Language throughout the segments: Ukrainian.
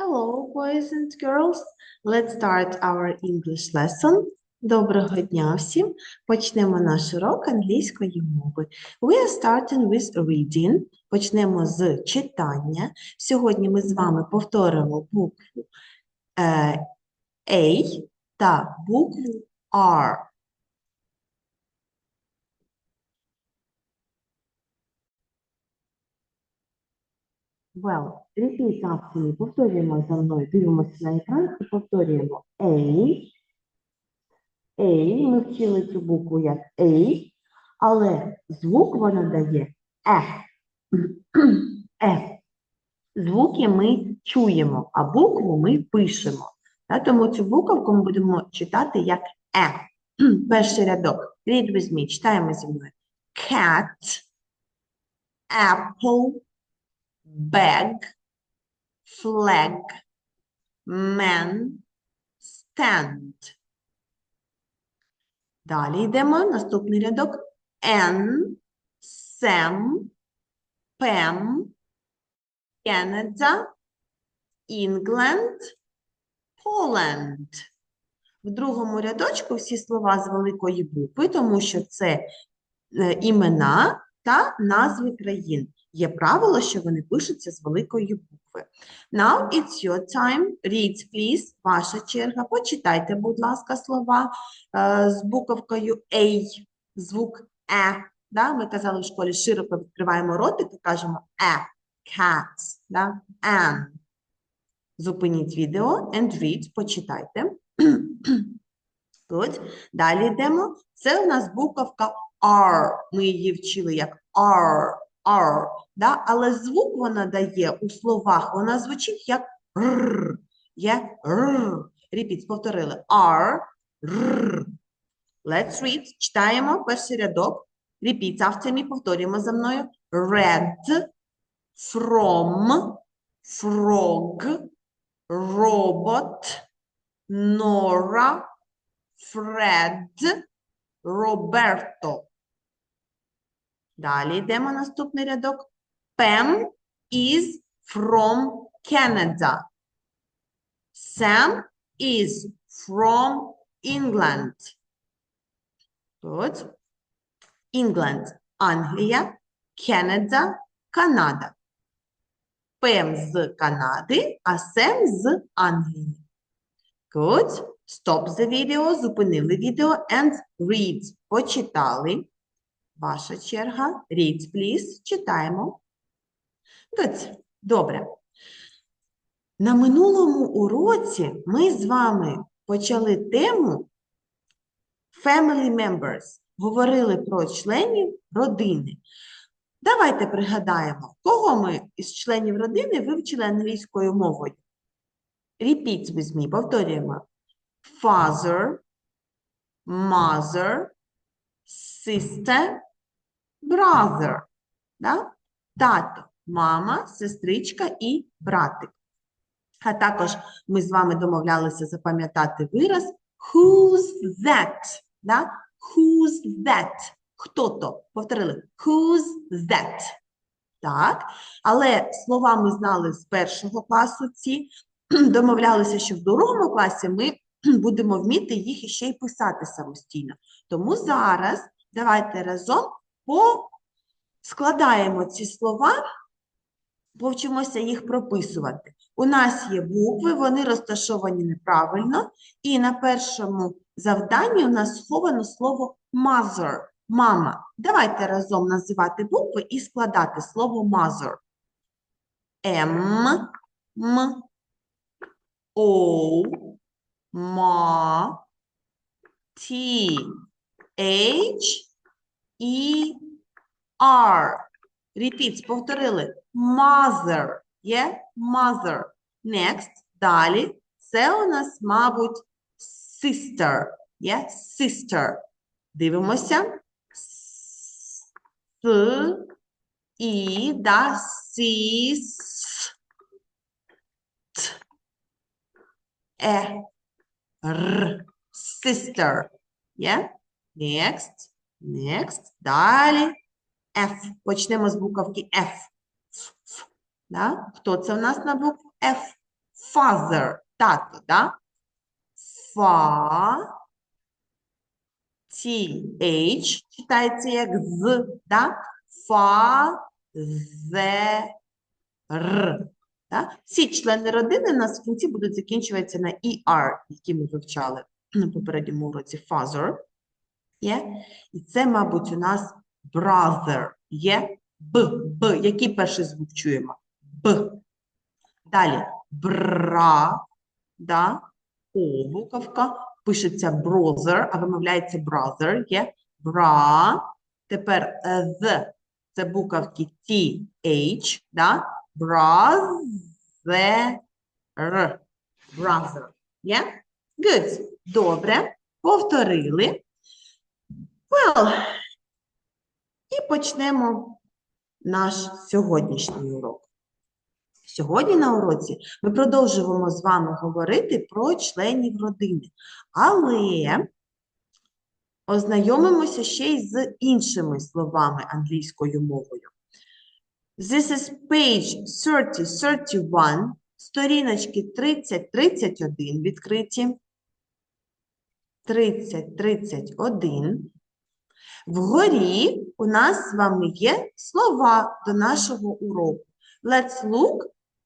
Hello, boys and girls. Let's start our English lesson. Доброго дня всім. Почнемо наш урок англійської мови. We are starting with reading. Почнемо з читання. Сьогодні ми з вами повторимо букву е, A та букву R. Well, me. Повторюємо за мною. Дивимося на екран і повторюємо A. A. Ми вчили цю букву як A, але звук вона дає F. F. Звуки ми чуємо, а букву ми пишемо. Тому цю буковку ми будемо читати як F. Перший рядок. Read with me. Читаємо зі мною. Cat, apple, bag, flag, man, stand. Далі йдемо. Наступний рядок. N, Sam, Pam, Canada, England, Poland. В другому рядочку всі слова з великої букви, тому що це е, імена та назви країн. Є правило, що вони пишуться з великої букви. Now it's your time. Read, please. Ваша черга. Почитайте, будь ласка, слова е, з буковкою A, звук Е. Да? Ми казали в школі, широко відкриваємо ротик і кажемо Е, cat, да? An. Зупиніть відео and read, почитайте. Good. Далі йдемо. Це у нас буковка R. Ми її вчили як R, R, да? але звук вона дає у словах, вона звучить як R. Є R. Repeat, повторили. R, R. Let's read. Читаємо перший рядок. Repeat after me, повторюємо за мною. Red, from, frog, robot, Nora, Fred, Роберто. Далі йдемо наступний рядок. Pam is from Canada. Sam is from England. Good. England – Англія, Canada – Канада. Пем з Канади, а Сем з Англії. Good. Stop the video, зупинили відео and read. Почитали. Ваша черга. Read, please. Читаємо. Добре. На минулому уроці ми з вами почали тему Family members. Говорили про членів родини. Давайте пригадаємо, кого ми із членів родини вивчили англійською мовою. Repeat with me. Повторюємо. Father, mother, sister, brother. Да? Тато, мама, сестричка і братик. А також ми з вами домовлялися запам'ятати вираз who's that? Да? Who's that? Хто то? Повторили. Who's that? Так. Але слова ми знали з першого класу ці. Домовлялися, що в другому класі ми будемо вміти їх іще й писати самостійно. Тому зараз давайте разом складаємо ці слова, повчимося їх прописувати. У нас є букви, вони розташовані неправильно, і на першому завданні у нас сховано слово mother, мама. Давайте разом називати букви і складати слово mother. М, М, О, Ма, Т, H, E, R. Repeat, повторили. Mother. Є? Mother. Next. Далі. Це у нас, мабуть, sister. Є? Sister. Дивимося. С, і, да, сіс, т, е, р, sister. Є? Next. Next. Далі. F. Почнемо з буковки F. Да? Хто це у нас на букву F? Father. Тато, да? Фа. TH читається як з, да? Фа. Зе. Р. Да? Всі члени родини у нас в кінці будуть закінчуватися на ER, які ми вивчали на попередньому уроці. Father. Є? І це, мабуть, у нас brother. Є? Б. Б. Який перший звук чуємо? Б. Далі. Бра. Да? О, буковка. Пишеться brother, а вимовляється brother. Є? Бра. Тепер е, з. Це буковки T, H. Да? Brother. Brother. Є? Good. Добре. Повторили. Well, почнемо наш сьогоднішній урок. Сьогодні на уроці ми продовжуємо з вами говорити про членів родини, але ознайомимося ще й з іншими словами англійською мовою. This is page 30-31, сторіночки 30-31 відкриті. 30-31. Вгорі у нас з вами є слова до нашого уроку. Let's look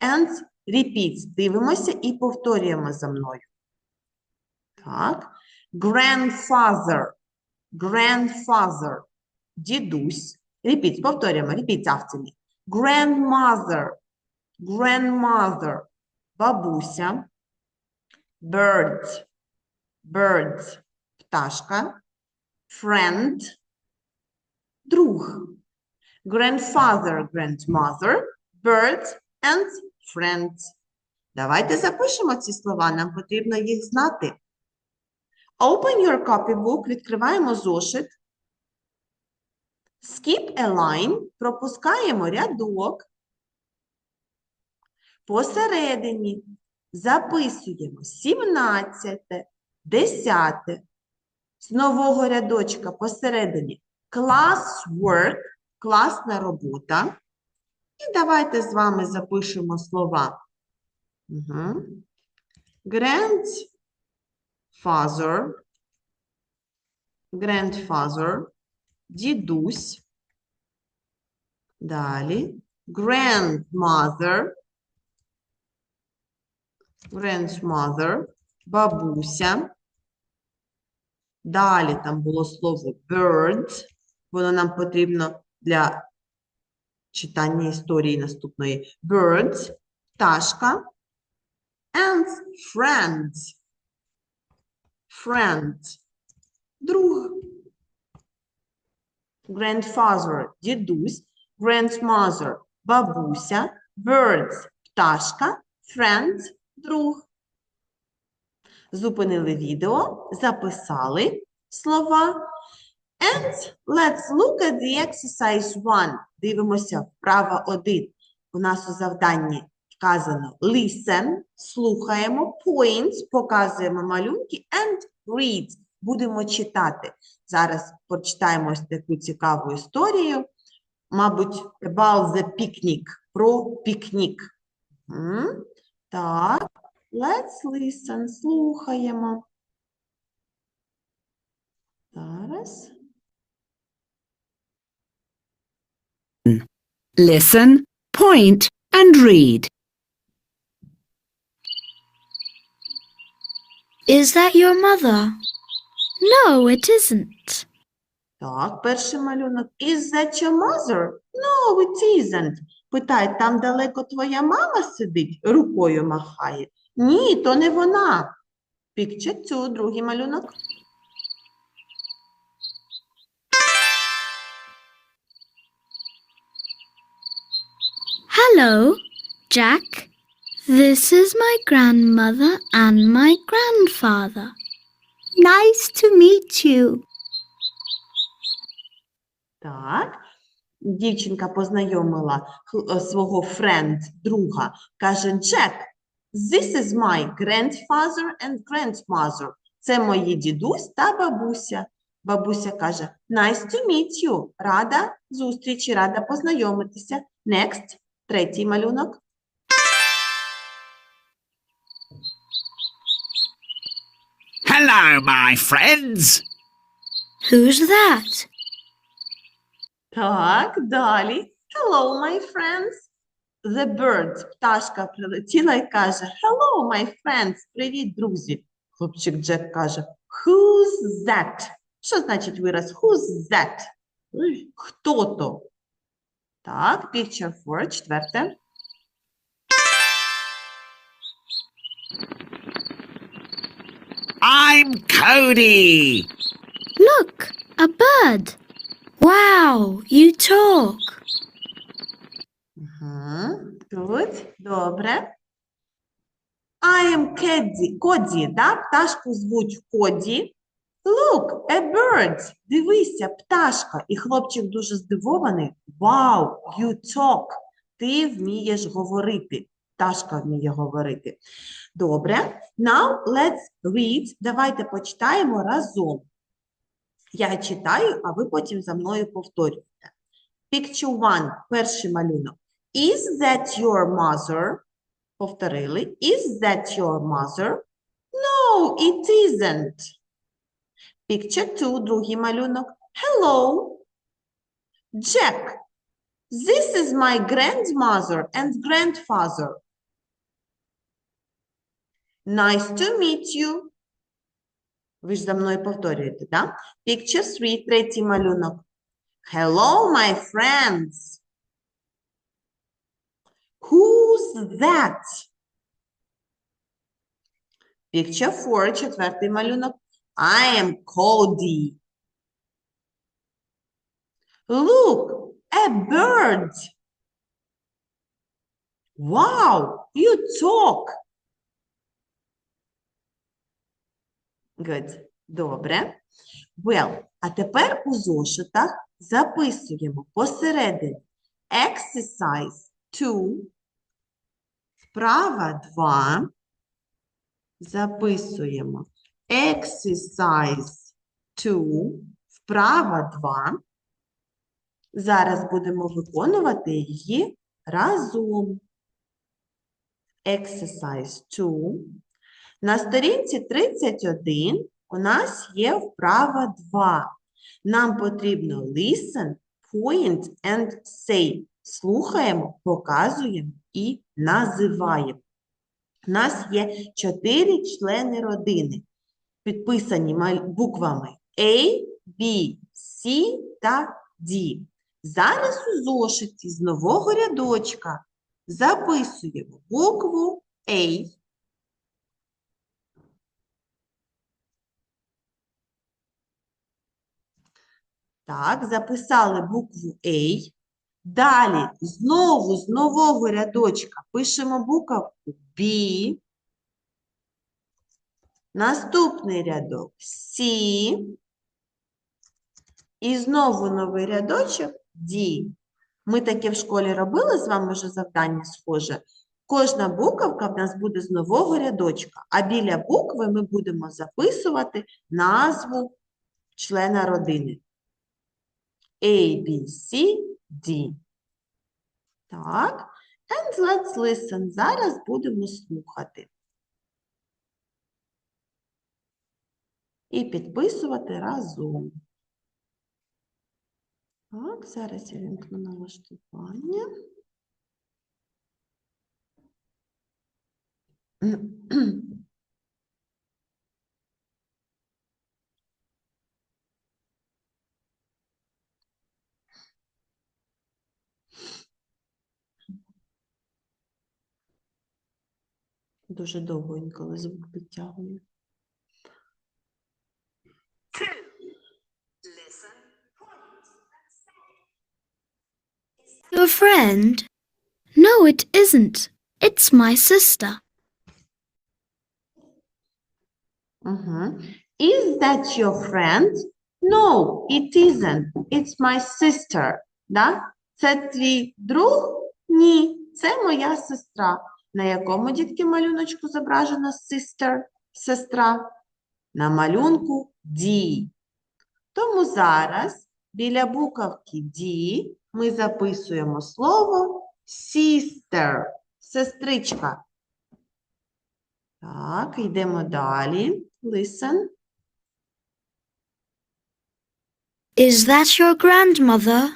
and repeat. Дивимося і повторюємо за мною. Так. Grandfather. Grandfather. Дідусь. Repeat. Повторюємо. Repeat after me. Grandmother. Grandmother. Бабуся. Bird. Bird. Пташка. Friend. Друг. Grandfather, grandmother, bird and friend. Давайте запишемо ці слова, нам потрібно їх знати. Open your copybook, відкриваємо зошит. Skip a line, пропускаємо рядок. Посередині записуємо 17, 10. З нового рядочка посередині classwork, класна робота. І давайте з вами запишемо слова. Угу. Grandfather, grandfather, дідусь. Далі. Grandmother, grandmother, бабуся. Далі там було слово bird. Воно нам потрібно для читання історії наступної. Birds, пташка. And friends. Friend. Друг. Grandfather – дідусь. Grandmother – бабуся. Birds – пташка. Friend – друг. Зупинили відео, записали слова. And let's look at the exercise one. Дивимося вправа один. У нас у завданні вказано listen, слухаємо, point, показуємо малюнки and read. Будемо читати. Зараз почитаємо ось таку цікаву історію. Мабуть, about the picnic, про пікнік. Так, let's listen, слухаємо. Зараз. Listen, point, and read. Is that your mother? No, it isn't. Так, перший малюнок. Is that your mother? No, it isn't. Питає, там далеко твоя мама сидить, рукою махає. Ні, то не вона. Picture другий малюнок. Hello, Jack. This is my grandmother and my grandfather. Nice to meet you. Так. Дівчинка познайомила е, свого friend, друга. Каже, Джек, This is my grandfather and grandmother. Це мої дідусь та бабуся. Бабуся каже: Nice to meet you. Рада зустрічі, рада познайомитися. Next. Третій малюнок. Hello, my friends. Who's that? Так, далі. Hello, my friends. The bird, пташка прилетіла і каже Hello, my friends. Привіт, друзі. Хлопчик Джек каже Who's that? Що значить вираз Who's that? Ой, Хто то? Так, picture four, четверте. I'm Cody. Look, a bird. Wow, you talk. Good, добре. I am Кеді. Коді, да? Пташку звуть Коді. Look, a bird. Дивися, пташка. І хлопчик дуже здивований. Wow, you talk. Ти вмієш говорити. Пташка вміє говорити. Добре. Now let's read. Давайте почитаємо разом. Я читаю, а ви потім за мною повторюєте. Picture one. Перший малюнок. Is that your mother? Повторили. Is that your mother? No, it isn't. Picture two, другий малюнок. Hello. Jack. This is my grandmother and grandfather. Nice to meet you. Ви ж за мною повторюєте, так? Да? Picture three, третій малюнок. Hello, my friends. Who's that? Picture four, четвертий малюнок. I am Cody. Look, a bird. Wow, you talk. Good. Добре. Well, а тепер у зошитах записуємо посередині exercise 2, вправа 2. Записуємо exercise 2, вправа 2. Зараз будемо виконувати її разом. Exercise 2. На сторінці 31 у нас є вправа 2. Нам потрібно listen, point and say. Слухаємо, показуємо і називаємо. У нас є чотири члени родини, підписані буквами A, B, C та D. Зараз у зошиті з нового рядочка записуємо букву A. Так, записали букву A. Далі знову з нового рядочка пишемо буковку B. Наступний рядок C. І знову новий рядочок D. Ми таке в школі робили з вами вже завдання схоже. Кожна буковка в нас буде з нового рядочка, а біля букви ми будемо записувати назву члена родини. A, B, C, D. Так. And let's listen. Зараз будемо слухати. І підписувати разом. Так, зараз я вімкну налаштування. Дуже довго інколи звук підтягує. Your friend? No, it isn't. It's my sister. Угу. Is that your friend? No, it isn't. It's my sister. Да? Це твій друг? Ні, це моя сестра. На якому, дітки, малюночку зображена sister? Сестра? На малюнку D. Тому зараз біля буковки D ми записуємо слово sister. Сестричка. Так, йдемо далі. Listen. Is that your grandmother?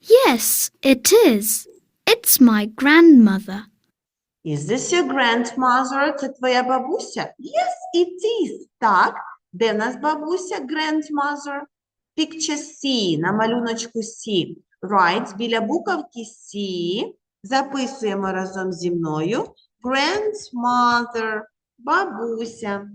Yes, it is. It's my grandmother. Is this your grandmother? Це твоя бабуся? Yes, it is. Так. Де в нас бабуся? Grandmother. Picture C, на малюночку C. Right, біля буковки C. Записуємо разом зі мною. Grandmother. Бабуся.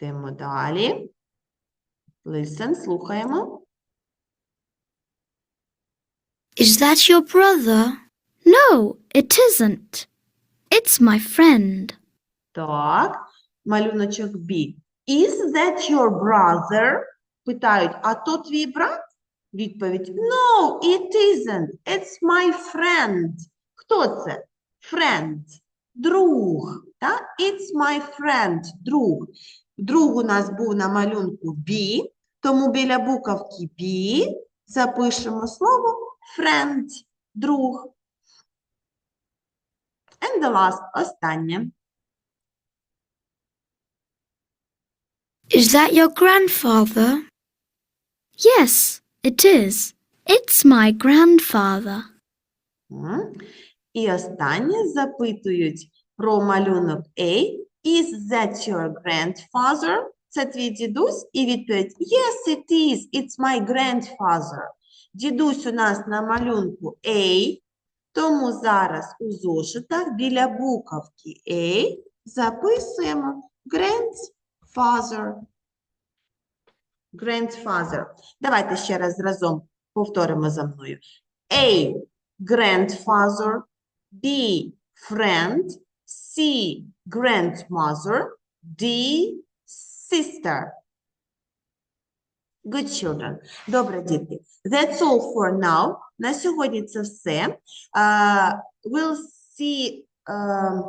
Йдемо далі. Listen, слухаємо. Is that your brother? No, it isn't. It's my friend. Так, малюночок B. Is that your brother? Питають, а то твій брат? Відповідь No, it isn't. It's my friend. Хто це? Friend. Друг. Так? It's my friend. Друг. Друг у нас був на малюнку B, тому біля буковки B запишемо слово friend. Друг. And the last, останнє. Is that your grandfather? Yes, it is. It's my grandfather. М. І останнє запитують про малюнок A. Is that your grandfather? Це твій дідусь? І відповідь Yes, it is. It's my grandfather. Дідусь у нас на малюнку A, тому зараз у зошитах біля буковки A записуємо grandfather. Grandfather. Давайте ще раз разом повторимо за мною. A grandfather, B friend, C grandmother, D sister. Good children. Добре, дітки. That's all for now. На сьогодні це все. Uh, we'll see. Uh,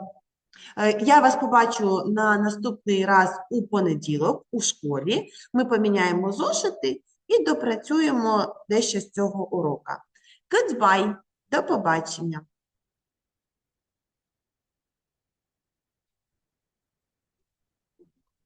я вас побачу на наступний раз у понеділок у школі. Ми поміняємо зошити і допрацюємо дещо з цього урока. Goodbye. До побачення.